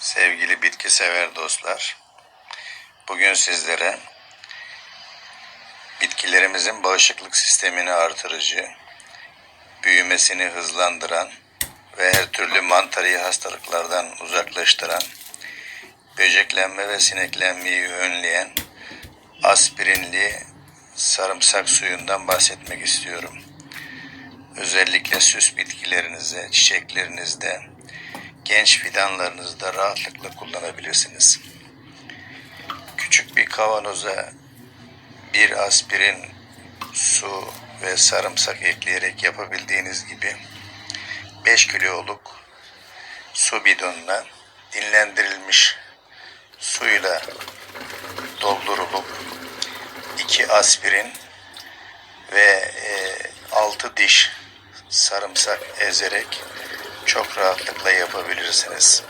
Sevgili bitki sever dostlar, bugün sizlere bitkilerimizin bağışıklık sistemini artırıcı, büyümesini hızlandıran ve her türlü mantarı hastalıklardan uzaklaştıran, böceklenme ve sineklenmeyi önleyen aspirinli sarımsak suyundan bahsetmek istiyorum. Özellikle süs bitkilerinize, çiçeklerinizde, genç fidanlarınızda rahatlıkla kullanabilirsiniz. Küçük bir kavanoza bir aspirin, su ve sarımsak ekleyerek yapabildiğiniz gibi 5 kiloluk su bidonuna dinlendirilmiş suyla doldurulup 2 aspirin ve 6 diş sarımsak ezerek çok rahatlıkla yapabilirsiniz.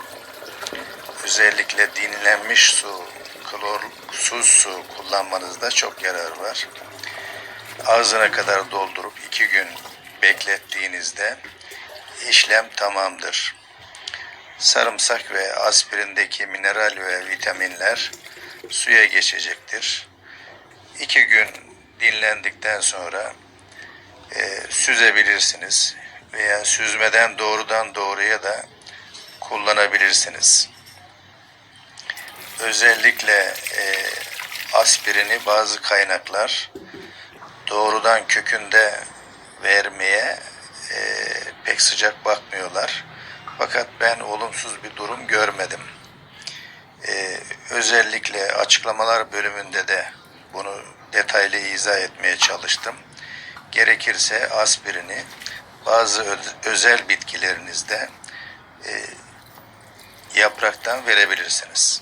Özellikle dinlenmiş su, klorsuz su kullanmanızda çok yarar var. Ağzına kadar doldurup iki gün beklettiğinizde işlem tamamdır. Sarımsak ve aspirindeki mineral ve vitaminler suya geçecektir. İki gün dinlendikten sonra e, süzebilirsiniz veya süzmeden doğrudan doğruya da kullanabilirsiniz. Özellikle e, aspirini bazı kaynaklar doğrudan kökünde vermeye e, pek sıcak bakmıyorlar. Fakat ben olumsuz bir durum görmedim. E, özellikle açıklamalar bölümünde de bunu detaylı izah etmeye çalıştım. Gerekirse aspirini bazı özel bitkilerinizde e, yapraktan verebilirsiniz.